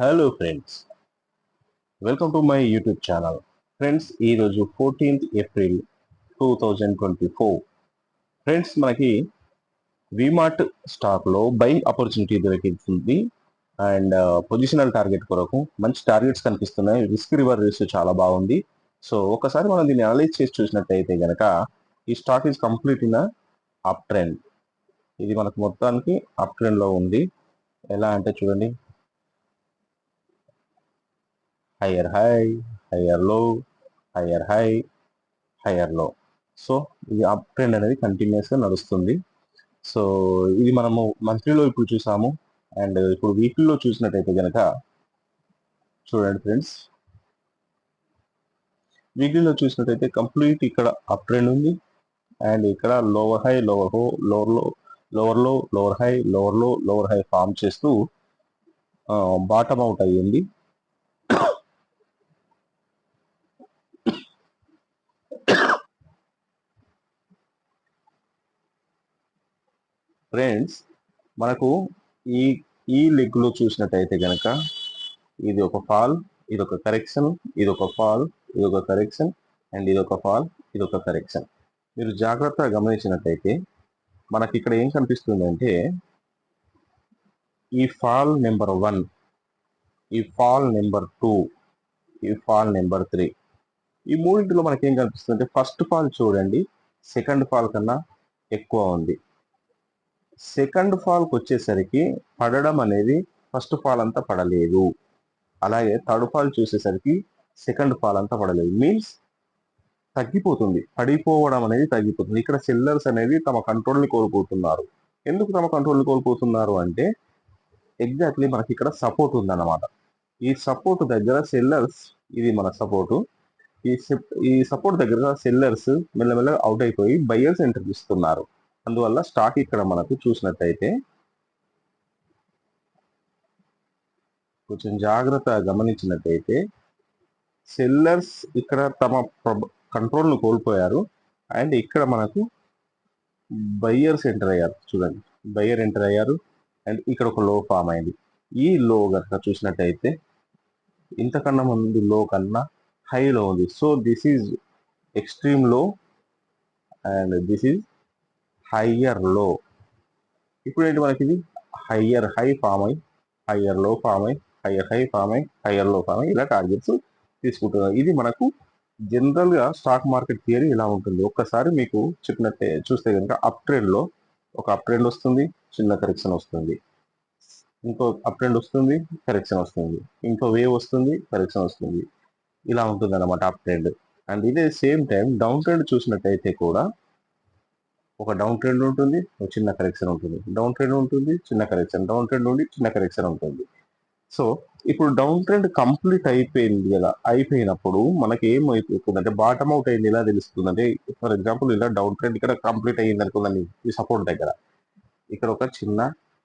Hello friends welcome to my YouTube channel friends ఈరోజు fourteenth April two thousand twenty four friends మనకి V Mart స్టాక్లో buying opportunity దొరికింది. And positional target కొరకు మంచి targets కనిపిస్తున్నాయి. Risk reward ratio చాలా బాగుంది. సో ఒకసారి మనం దీన్ని అనలైజ్ చేసి చూసినట్టయితే కనుక ఈ stock is complete in up trend ఇది మనకు మొత్తానికి అప్ ట్రెండ్లో ఉంది. ఎలా అంటే చూడండి. హయ్యర్ హై హయ్యర్లో హయ్యర్ హై హయ్యర్లో సో ఇది అప్ ట్రెండ్ అనేది కంటిన్యూస్గా నడుస్తుంది. సో ఇది మనము మంత్లీలో ఇప్పుడు చూసాము. అండ్ ఇప్పుడు వీక్లీలో చూసినట్టయితే కనుక చూడండి ఫ్రెండ్స్ వీక్లీలో చూసినట్టయితే కంప్లీట్ ఇక్కడ అప్ ట్రెండ్ ఉంది. అండ్ ఇక్కడ లోవర్ హై లోవర్ హో లోవర్లో లోవర్లో లోవర్ హై లోవర్లో లోవర్ హై ఫామ్ చేస్తూ బాటమ్ అవుట్ అయ్యింది. ఫ్రెండ్స్ మనకు ఈ ఈ లెగ్లో చూసినట్టయితే కనుక ఇది ఒక ఫాల్ ఇది ఒక కరెక్షన్ ఇది ఒక ఫాల్ ఇది ఒక కరెక్షన్ అండ్ ఇది ఒక ఫాల్ ఇది ఒక కరెక్షన్. మీరు జాగ్రత్తగా గమనించినట్టయితే మనకి ఇక్కడ ఏం కనిపిస్తుంది అంటే ఈ ఫాల్ నెంబర్ వన్ ఈ ఫాల్ నెంబర్ టూ ఈ ఫాల్ నెంబర్ త్రీ. ఈ మూడింటిలో మనకి ఏం కనిపిస్తుంది అంటే ఫస్ట్ ఫాల్ చూడండి సెకండ్ ఫాల్ కన్నా ఎక్కువ ఉంది. సెకండ్ ఫాల్కి వచ్చేసరికి పడడం అనేది ఫస్ట్ ఫాల్ అంతా పడలేదు. అలాగే థర్డ్ ఫాల్ చూసేసరికి సెకండ్ ఫాల్ అంతా పడలేదు. మీన్స్ తగ్గిపోతుంది. పడిపోవడం అనేది తగ్గిపోతుంది. ఇక్కడ సెల్లర్స్ అనేది తమ కంట్రోల్ని కోల్పోతున్నారు. ఎందుకు తమ కంట్రోల్ని కోల్పోతున్నారు అంటే ఎగ్జాక్ట్లీ మనకి ఇక్కడ సపోర్ట్ ఉందన్నమాట. ఈ సపోర్ట్ దగ్గర సెల్లర్స్ ఇది మన సపోర్టు. ఈ ఈ సపోర్ట్ దగ్గర సెల్లర్స్ మెల్లమెల్లగా అవుట్ అయిపోయి బయ్యర్స్ ఎంటర్ ఇస్తున్నారు అందువల్ల స్టాక్ ఇక్కడ మనకు చూసినట్టయితే కొంచెం జాగ్రత్తగా గమనించినట్టయితే సెల్లర్స్ ఇక్కడ తమ కంట్రోల్ను కోల్పోయారు. అండ్ ఇక్కడ మనకు బయ్యర్స్ ఎంటర్ అయ్యారు. చూడండి బయ్యర్ ఎంటర్ అయ్యారు. అండ్ ఇక్కడ ఒక లో ఫామ్ అయింది. ఈ లో కనుక చూసినట్టయితే ఇంతకన్నా ముందు లో కన్నా హైలో ఉంది. సో దిస్ ఈజ్ ఎక్స్ట్రీమ్లో అండ్ దిస్ ఈజ్ హయ్యర్లో. ఇప్పుడు ఏంటి మనకి ఇది హయ్యర్ హై ఫామ్ అయి హయ్యర్లో ఫామ్ అయి హయ్యర్ హై ఫామ్ అయి హయ్యర్లో ఫామ్ అయి ఇలా టార్గెట్స్ తీసుకుంటున్నారు. ఇది మనకు జనరల్గా స్టాక్ మార్కెట్ థియరీ ఇలా ఉంటుంది? ఒక్కసారి మీకు చెప్పినట్టే చూస్తే కనుక అప్ ట్రెండ్లో ఒక అప్ ట్రెండ్ వస్తుంది చిన్న కరెక్షన్ వస్తుంది. ఇంకో అప్ ట్రెండ్ వస్తుంది కరెక్షన్ వస్తుంది. ఇంకో వేవ్ వస్తుంది కరెక్షన్ వస్తుంది. ఇలా ఉంటుంది అనమాట అప్ ట్రెండ్. అండ్ ఇదే సేమ్ టైం డౌన్ ట్రెండ్ చూసినట్టయితే కూడా ఒక డౌన్ ట్రెండ్ ఉంటుంది ఒక చిన్న కరెక్షన్ ఉంటుంది. డౌన్ ట్రెండ్ ఉంటుంది చిన్న కరెక్షన్. డౌన్ ట్రెండ్ ఉండి చిన్న కరెక్షన్ ఉంటుంది. సో ఇప్పుడు డౌన్ ట్రెండ్ కంప్లీట్ అయిపోయింది కదా అయిపోయినప్పుడు మనకి ఏమైపోతుంది అంటే బాటమ్ అవుట్ అయింది ఎలా తెలుస్తుంది అంటే ఫర్ ఎగ్జాంపుల్ ఇలా డౌన్ ట్రెండ్ ఇక్కడ కంప్లీట్ అయ్యింది అనుకుందండి ఈ సపోర్ట్ దగ్గర. ఇక్కడ ఒక చిన్న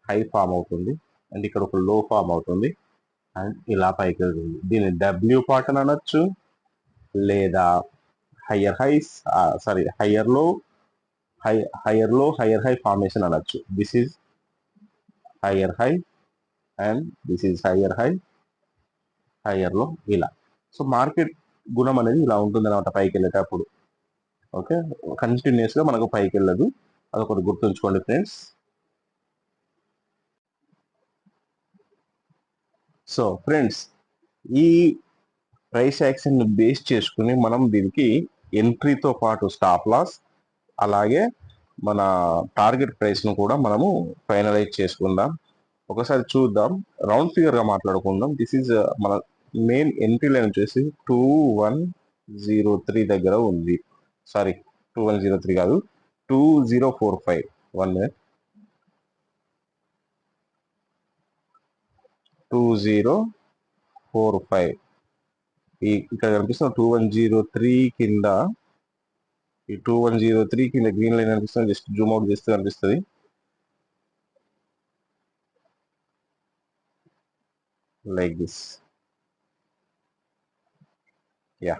హై ఫామ్ అవుతుంది అండ్ ఇక్కడ ఒక లో ఫామ్ అవుతుంది అండ్ ఇలా పైకి వెళ్తుంది. దీన్ని డబ్ల్యూ పాటన్ అనొచ్చు లేదా హయ్యర్ హైస్ సారీ హయ్యర్లో హై హయ్యర్లో హయ్యర్ హై ఫార్మేషన్ అనొచ్చు. This is higher high and this is higher high హయ్యర్లో ఇలా. సో మార్కెట్ గుణం అనేది ఇలా ఉంటుంది అనమాట పైకి వెళ్ళేటప్పుడు ఓకే కంటిన్యూస్గా మనకు పైకి వెళ్ళదు అదొకటి గుర్తుంచుకోండి ఫ్రెండ్స్ సో ఫ్రెండ్స్ ఈ ప్రైస్ యాక్షన్ బేస్ చేసుకుని మనం దీనికి ఎంట్రీతో పాటు స్టాప్ లాస్ అలాగే మన టార్గెట్ ప్రైస్ను కూడా మనము ఫైనలైజ్ చేసుకుందాం. ఒకసారి చూద్దాం. రౌండ్ ఫిగర్గా మాట్లాడుకుందాం. దిస్ ఈజ్ మన మెయిన్ ఎంట్రీ లైన్ వచ్చేసి టూ వన్ జీరో త్రీ దగ్గర ఉంది. Sorry two one zero three కాదు two zero four five. One minute. Two zero four five. ఈ ఇక్కడ కనిపిస్తున్న టూ వన్ జీరో త్రీ కింద ఈ టూ వన్ జీరో త్రీ కింద గ్రీన్ లైన్ అనిపిస్తుంది జస్ట్ జూమ్ అవుట్ చేస్తే అనిపిస్తుంది. Like this yeah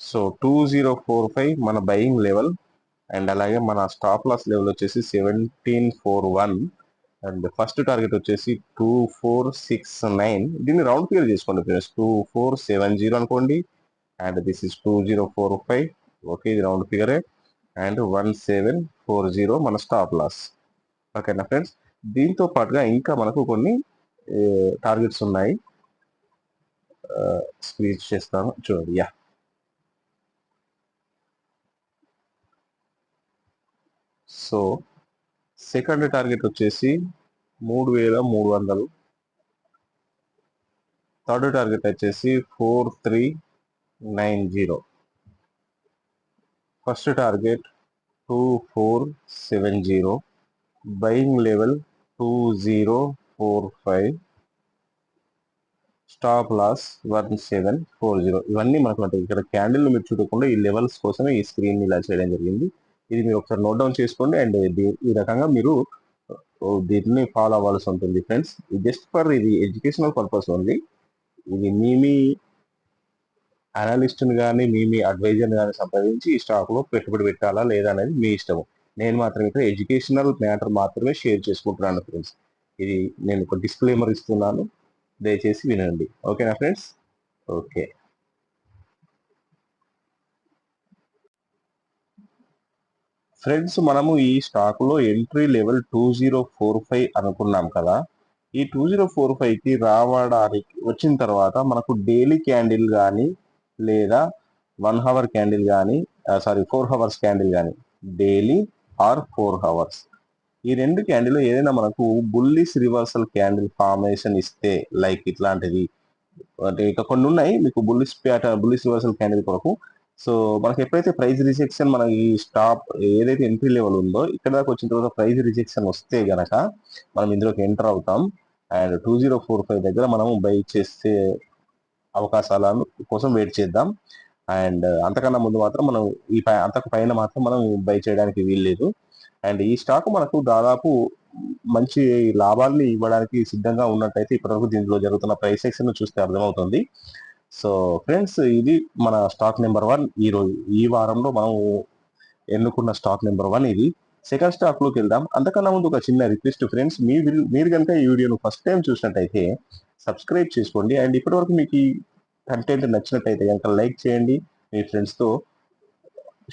so two zero four five మన బయింగ్ లెవెల్ అండ్ అలాగే మన స్టాప్ లాస్ లెవెల్ వచ్చేసి seventeen four one and first target వచ్చేసి టూ ఫోర్ సిక్స్ నైన్ దీన్ని రౌండ్ ఫిగర్ చేసుకోండి friends two four seven zero అనుకోండి. And this is two zero four five okay ఇది round ఫిగరే and one seven four zero మన stop loss ఓకేనా friends దీంతో పాటుగా ఇంకా మనకు కొన్ని టార్గెట్స్ ఉన్నాయి. స్క్రీజ్ చేస్తాను. చూడండి యా. సో సెకండ్ టార్గెట్ వచ్చేసి మూడు వేల మూడు వందలు. థర్డ్ టార్గెట్ వచ్చేసి four three nine zero. First target two four seven zero. Buying level two zero four five. Stop loss one seven four zero. ఇవన్నీ మనకు ఉంటాయి ఇక్కడ క్యాండిల్ మీరు చూడకుండా ఈ లెవెల్స్ కోసమే ఈ స్క్రీన్ ఇలా చేయడం జరిగింది. ఇది మీరు ఒకసారి నోట్ డౌన్ చేసుకోండి అండ్ ఈ రకంగా మీరు దీన్ని ఫాలో అవ్వాల్సి ఉంటుంది ఫ్రెండ్స్. జస్ట్ ఫర్ ఇది ఎడ్యుకేషనల్ పర్పస్ ఉంది ఇది మీ మీ అనలిస్ట్ని కానీ మీ మీ అడ్వైజర్ని కానీ సంప్రదించి ఈ స్టాక్లో పెట్టుబడి పెట్టాలా లేదా అనేది మీ ఇష్టము. నేను మాత్రం ఇక్కడ ఎడ్యుకేషనల్ మ్యాటర్ మాత్రమే షేర్ చేసుకుంటున్నాను ఫ్రెండ్స్ ఇది నేను ఒక డిస్క్లైమర్ ఇస్తున్నాను. దయచేసి వినండి. ఓకేనా ఫ్రెండ్స్ ఓకే ఫ్రెండ్స్ మనము ఈ స్టాక్లో entry level two zero four five అనుకున్నాం కదా. ఈ టూ జీరో ఫోర్ ఫైవ్కి రావడానికి వచ్చిన తర్వాత మనకు డైలీ క్యాండిల్ కానీ లేదా వన్ హవర్ క్యాండిల్ కానీ సారీ ఫోర్ హవర్స్ క్యాండిల్ కానీ డైలీ ఆర్ ఫోర్ హవర్స్ ఈ రెండు క్యాండిల్ ఏదైనా మనకు బుల్లిస్ రివర్సల్ క్యాండిల్ ఫార్మేషన్ ఇస్తే లైక్ ఇట్లాంటిది. అంటే ఇక కొన్ని ఉన్నాయి మీకు bullish pattern bullish reversal candle కొరకు. సో మనకి ఎప్పుడైతే ప్రైస్ రిజెక్షన్ మనకి స్టాప్ ఏదైతే ఎంట్రీ లెవెల్ ఉందో ఇక్కడ దాకా వచ్చిన తర్వాత ప్రైజ్ రిజెక్షన్ వస్తే గనక మనం ఇందులోకి ఎంటర్ అవుతాం. And two zero four five దగ్గర మనం బై చేస్తే అవకాశాల కోసం వెయిట్ చేద్దాం. అండ్ uh, అంతకన్నా ముందు మాత్రం మనం ఈ పై అంతకు పైన మాత్రం మనం బై చేయడానికి వీల్లేదు. అండ్ ఈ స్టాక్ మనకు దాదాపు మంచి లాభాల్ని ఇవ్వడానికి సిద్ధంగా ఉన్నట్టయితే ఇప్పటివరకు దీంట్లో జరుగుతున్న ప్రైస్ సెక్షన్ చూస్తే అర్థమవుతుంది. సో ఫ్రెండ్స్ ఇది మన స్టాక్ నెంబర్ వన్ ఈ రోజు ఈ వారంలో మనం ఎన్నుకున్న స్టాక్ నెంబర్ వన్ ఇది. సెకండ్ స్టాక్లోకి వెళ్దాం. అంతకన్నా ముందు ఒక చిన్న రిక్వెస్ట్ ఫ్రెండ్స్ మీ మీరు కనుక ఈ వీడియోను ఫస్ట్ టైం చూసినట్టయితే సబ్స్క్రైబ్ చేసుకోండి. అండ్ ఇప్పటివరకు మీకు ఈ కంటెంట్ నచ్చినట్టయితే కనుక లైక్ చేయండి. మీ ఫ్రెండ్స్తో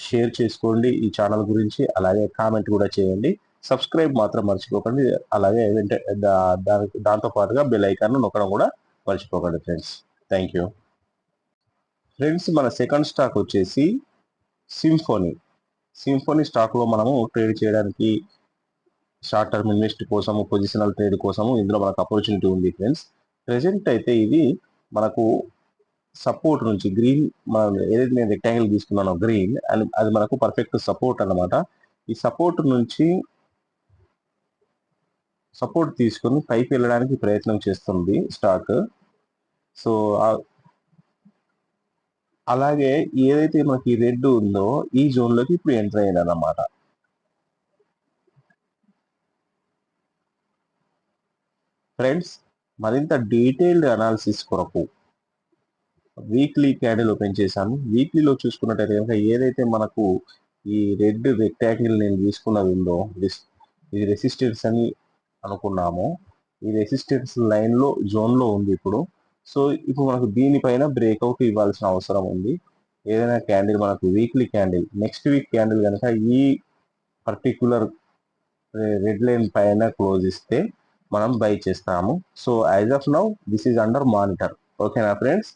షేర్ చేసుకోండి ఈ ఛానల్ గురించి. అలాగే కామెంట్ కూడా చేయండి. సబ్స్క్రైబ్ మాత్రం మర్చిపోకండి. అలాగే దానికి దాంతో పాటుగా బెల్ ఐకాన్ నొక్కడం కూడా మర్చిపోకండి ఫ్రెండ్స్. Thank you. ఫ్రెండ్స్ మన సెకండ్ స్టాక్ వచ్చేసి సింఫోనీ. సింఫోనీ స్టాక్లో మనము ట్రేడ్ చేయడానికి షార్ట్ టర్మ్ ఇన్వెస్ట్ కోసము పొజిషనల్ ట్రేడ్ కోసము ఇందులో మనకు ఆపర్చునిటీ ఉంది ఫ్రెండ్స్ ప్రెసెంట్ అయితే ఇది మనకు సపోర్ట్ నుంచి గ్రీన్ మనం ఏదైతే నేను రెక్టాంగిల్ తీసుకున్నానో గ్రీన్ అండ్ అది మనకు పర్ఫెక్ట్ సపోర్ట్ అన్నమాట. ఈ సపోర్ట్ నుంచి సపోర్ట్ తీసుకొని పైకి వెళ్ళడానికి ప్రయత్నం చేస్తుంది స్టాక్ సో అలాగే ఏదైతే మనకి రెడ్ ఉందో ఈ జోన్లోకి ఇప్పుడు ఎంటర్ అయ్యింది అన్నమాట ఫ్రెండ్స్ మరింత డీటెయిల్డ్ అనాలిసిస్ కొరకు వీక్లీ క్యాండిల్ ఓపెన్ చేశాను. వీక్లీలో చూసుకున్నట్టయితే కనుక ఏదైతే మనకు ఈ రెడ్ రెక్టాంగిల్ నేను తీసుకున్నది ఉందో ఇది రెసిస్టెన్స్ అని అనుకున్నాము. ఈ రెసిస్టెన్స్ లైన్లో జోన్లో ఉంది ఇప్పుడు. సో ఇప్పుడు మనకు దీనిపైన బ్రేక్అవుట్ ఇవ్వాల్సిన అవసరం ఉంది. ఏదైనా క్యాండిల్ మనకు weekly candle next week candle కనుక ఈ పర్టిక్యులర్ రెడ్ లైన్ పైన క్లోజ్ ఇస్తే మనం బై చేస్తాము. So as of now this is under monitor. ఓకేనా ఫ్రెండ్స్?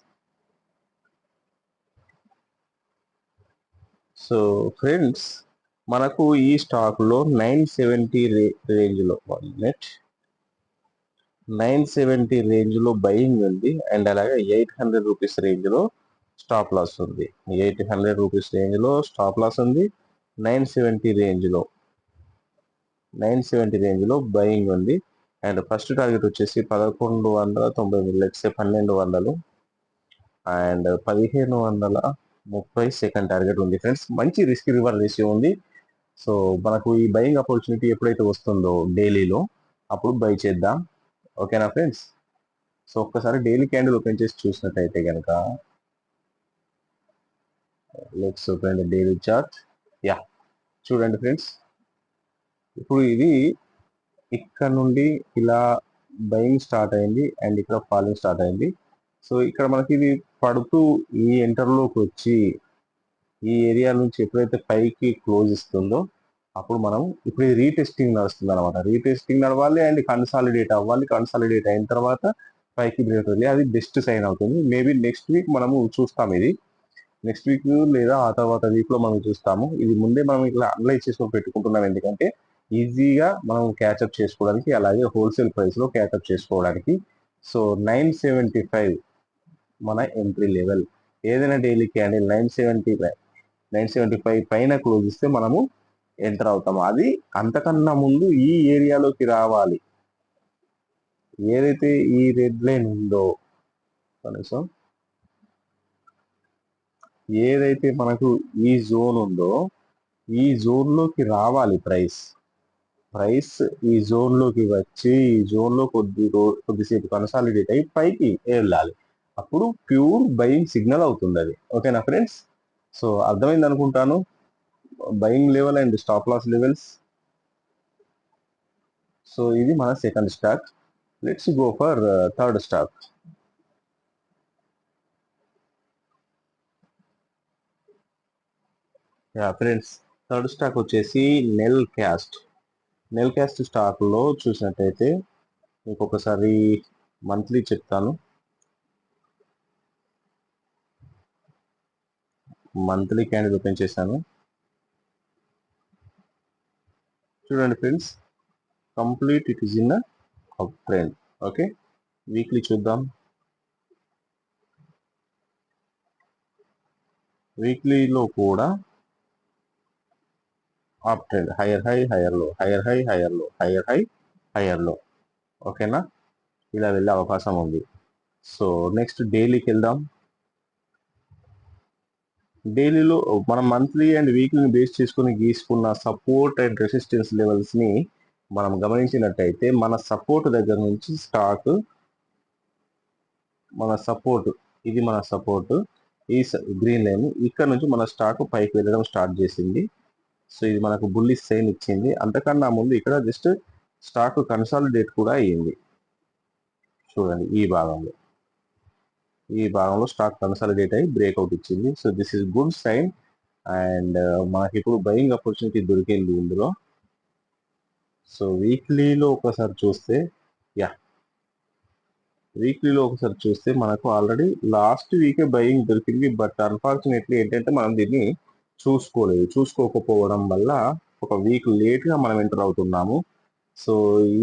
సో ఫ్రెండ్స్ మనకు ఈ స్టాక్లో నైన్ సెవెంటీ రే రేంజ్లో నెట్ నైన్ సెవెంటీ రేంజ్లో బయింగ్ ఉంది. అండ్ అలాగే ఎయిట్ హండ్రెడ్ రూపీస్ రేంజ్లో స్టాప్ లాస్ ఉంది. ఎయిట్ హండ్రెడ్ రూపీస్ రేంజ్లో స్టాప్ లాస్ ఉంది. నైన్ సెవెంటీ రేంజ్లో నైన్ సెవెంటీ రేంజ్లో బయింగ్ ఉంది. అండ్ ఫస్ట్ టార్గెట్ వచ్చేసి పదకొండు వందల తొంభై లెట్సే పన్నెండు వందలు. అండ్ పదిహేను వందల ముప్పై సెకండ్ టార్గెట్ ఉంది. ఫ్రెండ్స్ మంచి రిస్క్ రివర్ రేషియో ఉంది. సో మనకు ఈ బయింగ్ ఆపర్చునిటీ ఎప్పుడైతే వస్తుందో డైలీలో అప్పుడు బై చేద్దాం. ఓకేనా ఫ్రెండ్స్? సో ఒక్కసారి డైలీ క్యాండిల్ ఓపెన్ చేసి చూసినట్టయితే కనుక let's open the daily chart. Yeah చూడండి ఫ్రెండ్స్. ఇప్పుడు ఇది ఇక్కడ నుండి ఇలా బయింగ్ స్టార్ట్ అయింది అండ్ ఇక్కడ ఫాలింగ్ స్టార్ట్ అయింది. సో ఇక్కడ మనకి ఇది పడుతూ ఈ ఎంటర్లోకి వచ్చి ఈ ఏరియా నుంచి ఎప్పుడైతే పైకి క్లోజ్ ఇస్తుందో అప్పుడు మనం ఇప్పుడు రీటెస్టింగ్ నడుస్తుంది అనమాట రీటెస్టింగ్ నడవాలి అండ్ కన్సాలిడేట్ అవ్వాలి. కన్సాలిడేట్ అయిన తర్వాత పైకి బ్రేక్ వెళ్ళి అది బెస్ట్ సైన్ అవుతుంది. మేబీ నెక్స్ట్ వీక్ మనము చూస్తాం ఇది. నెక్స్ట్ వీక్ లేదా ఆ తర్వాత వీక్లో మనం చూస్తాము. ఇది ముందే మనం ఇట్లా అనలైజ్ చేసుకొని పెట్టుకుంటున్నాం. ఎందుకంటే ఈజీగా మనం క్యాచప్ చేసుకోవడానికి అలాగే హోల్సేల్ ప్రైస్లో క్యాచప్ చేసుకోవడానికి. సో నైన్ సెవెంటీ ఫైవ్ మన ఎంట్రీ లెవెల్ ఏదైనా daily candle nine seventy nine seventy five పైన క్లోజ్ ఇస్తే మనము ఎంటర్ అవుతాం అది అంతకన్నా ముందు ఈ ఏరియాలోకి రావాలి. ఏదైతే ఈ రెడ్ లైన్ ఉందో కనీసం ఏదైతే మనకు ఈ జోన్ ఉందో ఈ జోన్లోకి రావాలి ప్రైస్ ప్రైస్ ఈ జోన్లోకి వచ్చి ఈ జోన్లో కొద్ది కొద్దిసేపు కన్సాలిడేట్ అయ్యి పైకి వెళ్ళాలి. అప్పుడు ప్యూర్ బయింగ్ సిగ్నల్ అవుతుంది అది. ఓకేనా ఫ్రెండ్స్ సో అర్థమైంది అనుకుంటాను buying level and stop loss levels so ఇది మన second stock let's go for third stock yeah friends third stock వచ్చేసి నెల్ క్యాస్ట్ నెల్ క్యాస్ట్ స్టాక్లో చూసినట్టయితే మీకు ఒకసారి మంత్లీ చెప్తాను. మంత్లీ క్యాండిల్ ఓపెన్ చేశాను. చూడండి friends complete it is in up trend okay weekly చూద్దాం. వీక్లీలో కూడా అప్ ట్రెండ్ హైయర్ హై హైయర్లో హైయర్ హై హైయర్లో హైయర్ హై హైయర్లో ఓకేనా ఇలా వెళ్ళే అవకాశం ఉంది. సో నెక్స్ట్ డైలీకి వెళ్దాం. డైలీలో మనం మంత్లీ అండ్ వీక్లీని బేస్ చేసుకుని గీసుకున్న సపోర్ట్ అండ్ రెసిస్టెన్స్ లెవెల్స్ని మనం గమనించినట్టయితే మన సపోర్ట్ దగ్గర నుంచి స్టాక్ మన సపోర్ట్ ఇది మన సపోర్ట్ ఈ గ్రీన్ లైన్ ఇక్కడ నుంచి మన స్టాక్ పైకి వెళ్ళడం స్టార్ట్ చేసింది. సో ఇది మనకు బుల్లి సైన్ ఇచ్చింది. అంతకన్నా ముందు ఇక్కడ జస్ట్ స్టాక్ కన్సాలిడేట్ కూడా అయ్యింది. చూడండి ఈ భాగంలో. ఈ భాగంలో స్టాక్ కన్సాలిడేట్ అయ్యి బ్రేక్అవుట్ ఇచ్చింది so this is good sign and మనకి ఇప్పుడు బయింగ్ ఆపర్చునిటీ దొరికింది ఇందులో. సో వీక్లీలో ఒకసారి చూస్తే యా వీక్లీలో ఒకసారి చూస్తే మనకు ఆల్రెడీ లాస్ట్ వీకే బయింగ్ దొరికింది. బట్ అన్ఫార్చునేట్లీ ఏంటంటే మనం దీన్ని చూసుకోలేదు. చూసుకోకపోవడం వల్ల ఒక వీక్ లేట్గా మనం ఎంటర్ అవుతున్నాము. సో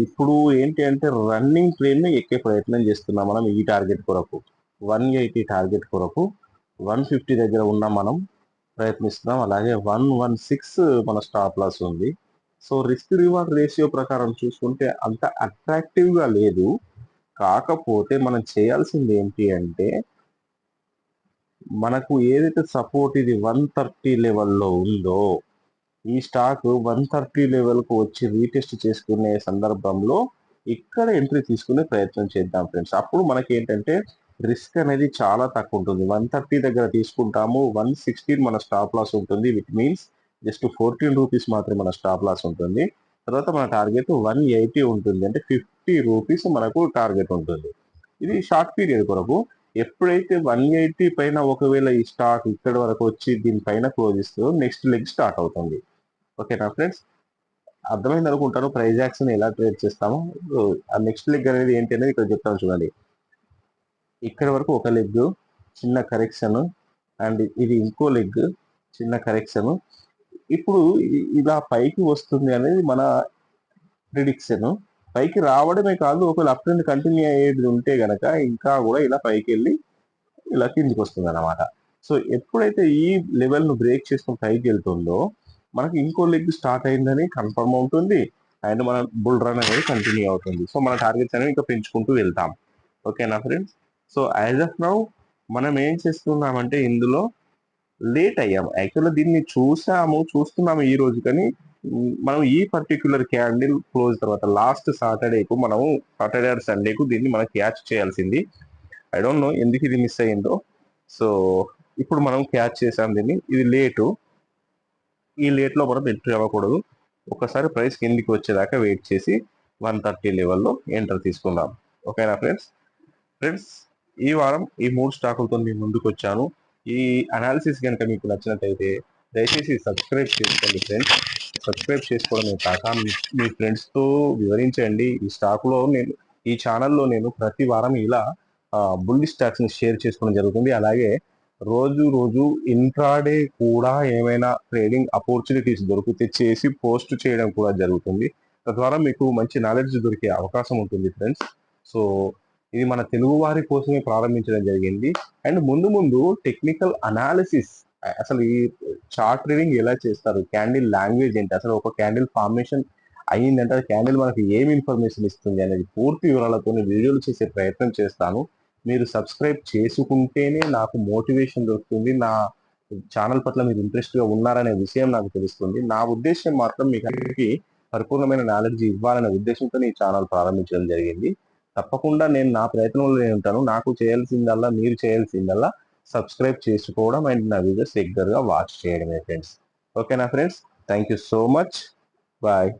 ఇప్పుడు ఏంటి అంటే రన్నింగ్ ట్రైన్ ఎక్కే ప్రయత్నం చేస్తున్నాం మనం ఈ టార్గెట్ కొరకు. వన్ ఎయిటీ టార్గెట్ కొరకు వన్ ఫిఫ్టీ దగ్గర ఉన్న మనం ప్రయత్నిస్తున్నాం. అలాగే వన్ వన్ సిక్స్ మన స్టాప్ లాస్ ఉంది. సో రిస్క్ రివార్డ్ రేషియో ప్రకారం చూసుకుంటే అంత అట్రాక్టివ్గా లేదు. కాకపోతే మనం చేయాల్సింది ఏంటి అంటే మనకు ఏదైతే సపోర్ట్ ఇది వన్ థర్టీ లెవెల్లో ఉందో ఈ స్టాక్ వన్ థర్టీ లెవెల్కు వచ్చి రీటెస్ట్ చేసుకునే సందర్భంలో ఇక్కడ ఎంట్రీ తీసుకునే ప్రయత్నం చేద్దాం ఫ్రెండ్స్. అప్పుడు మనకి ఏంటంటే రిస్క్ అనేది చాలా తక్కువ ఉంటుంది వన్ థర్టీ దగ్గర తీసుకుంటాము. వన్ సిక్స్టీన్ మన స్టాప్ లాస్ ఉంటుంది. With means just fourteen rupees మాత్రమే మన స్టాప్ లాస్ ఉంటుంది. తర్వాత మన టార్గెట్ వన్ ఎయిటీ ఉంటుంది. అంటే ఫిఫ్టీ రూపీస్ మనకు టార్గెట్ ఉంటుంది. ఇది షార్ట్ పీరియడ్ కొరకు. ఎప్పుడైతే వన్ ఎయిటీ పైన ఒకవేళ ఈ స్టాక్ ఇక్కడ వరకు వచ్చి దీనిపైన క్లోజ్ ఇస్తుందో నెక్స్ట్ లెగ్ స్టార్ట్ అవుతుంది. ఓకేనా ఫ్రెండ్స్? అర్థమైంది అనుకుంటాను ప్రైజ్ యాక్షన్ ఎలా ట్రేడ్ చేస్తామో. ఆ నెక్స్ట్ లెగ్ అనేది ఏంటి అనేది ఇక్కడ చెప్తాను చూడండి. ఇక్కడ వరకు ఒక లెగ్ చిన్న కరెక్షన్ అండ్ ఇది ఇంకో లెగ్ చిన్న కరెక్షన్ ఇప్పుడు ఇలా పైకి వస్తుంది అనేది మన ప్రిడిక్షన్ పైకి రావడమే కాదు ఒకవేళ అప్ ట్రెండ్ కంటిన్యూ అయ్యేది ఉంటే గనక ఇంకా కూడా ఇలా పైకి వెళ్ళి ఇలా కిందికి వస్తుంది అనమాట సో ఎప్పుడైతే ఈ లెవెల్ను బ్రేక్ చేసుకుని పైకి వెళ్తుందో మనకి ఇంకో లెగ్ స్టార్ట్ అయిందని కన్ఫర్మ్ అవుతుంది అండ్ మన బుల్ రన్ అనేది కంటిన్యూ అవుతుంది. సో మన టార్గెట్స్ అనేవి ఇంకా పెంచుకుంటూ వెళ్తాం. ఓకేనా friends so as of now మనం ఏం చేస్తున్నామంటే ఇందులో లేట్ అయ్యాము యాక్చువల్గా దీన్ని చూసాము చూస్తున్నాము ఈ రోజు కానీ మనం ఈ పర్టిక్యులర్ క్యాండిల్ క్లోజ్ తర్వాత లాస్ట్ సాటర్డేకు మనము సాటర్డే ఆర్ సండేకు దీన్ని మనం క్యాచ్ చేయాల్సింది. ఐ డోంట్ నో ఎందుకు ఇది మిస్ అయ్యిందో. సో ఇప్పుడు మనం క్యాచ్ చేసాం దీన్ని. ఇది లేటు ఈ లేట్లో మనం ఎంట్రీ అవ్వకూడదు. ఒకసారి ప్రైస్ కిందికి వచ్చేదాకా వెయిట్ చేసి వన్ థర్టీ లెవెల్లో ఎంటర్ తీసుకుందాం. ఓకేనా ఫ్రెండ్స్ ఫ్రెండ్స్ ఈ వారం ఈ మూడు స్టాకులతో మీ ముందుకు వచ్చాను ఈ అనాలిసిస్ కనుక మీకు నచ్చినట్టయితే దయచేసి సబ్స్క్రైబ్ చేసుకోండి ఫ్రెండ్స్ సబ్స్క్రైబ్ చేసుకోవడమే కాక మీ- ఫ్రెండ్స్తో వివరించండి. ఈ స్టాకులో నేను ఈ ఛానల్లో నేను ప్రతి వారం ఇలా బుల్లి స్టాక్స్ని షేర్ చేసుకోవడం జరుగుతుంది. అలాగే రోజు రోజు ఇంట్రాడే కూడా ఏమైనా ట్రేడింగ్ అపర్చునిటీస్ దొరికితే చేసి పోస్ట్ చేయడం కూడా జరుగుతుంది. తద్వారా మీకు మంచి నాలెడ్జ్ దొరికే అవకాశం ఉంటుంది ఫ్రెండ్స్ సో ఇది మన తెలుగు వారి కోసమే ప్రారంభించడం జరిగింది. అండ్ ముందు ముందు టెక్నికల్ అనాలిసిస్ అసలు ఈ చార్ట్ రీడింగ్ ఎలా చేస్తారు? క్యాండిల్ లాంగ్వేజ్ ఏంటి? అసలు ఒక క్యాండిల్ ఫార్మేషన్ అయ్యిందంటే క్యాండిల్ మనకి ఏం ఇన్ఫర్మేషన్ ఇస్తుంది అనేది పూర్తి వివరాలతో వీడియోలు చేసే ప్రయత్నం చేస్తాను. మీరు సబ్స్క్రైబ్ చేసుకుంటేనే నాకు మోటివేషన్ దొరుకుతుంది. నా ఛానల్ పట్ల మీరు ఇంట్రెస్ట్గా ఉన్నారనే విషయం నాకు తెలుస్తుంది. నా ఉద్దేశం మాత్రం మీకు అందరికీ పరిపూర్ణమైన నాలెడ్జ్ ఇవ్వాలనే ఉద్దేశంతో ఈ ఛానల్ ప్రారంభించడం జరిగింది. తప్పకుండా నేను నా ప్రయత్నంలో నేను ఉంటాను. నాకు చేయాల్సిందల్లా మీరు చేయాల్సిందల్లా సబ్స్క్రైబ్ చేసుకోవడం అండ్ నా వీడియోస్ రెగ్యులర్గా వాచ్ చేయడమే ఫ్రెండ్స్ ఓకేనా friends thank you so much bye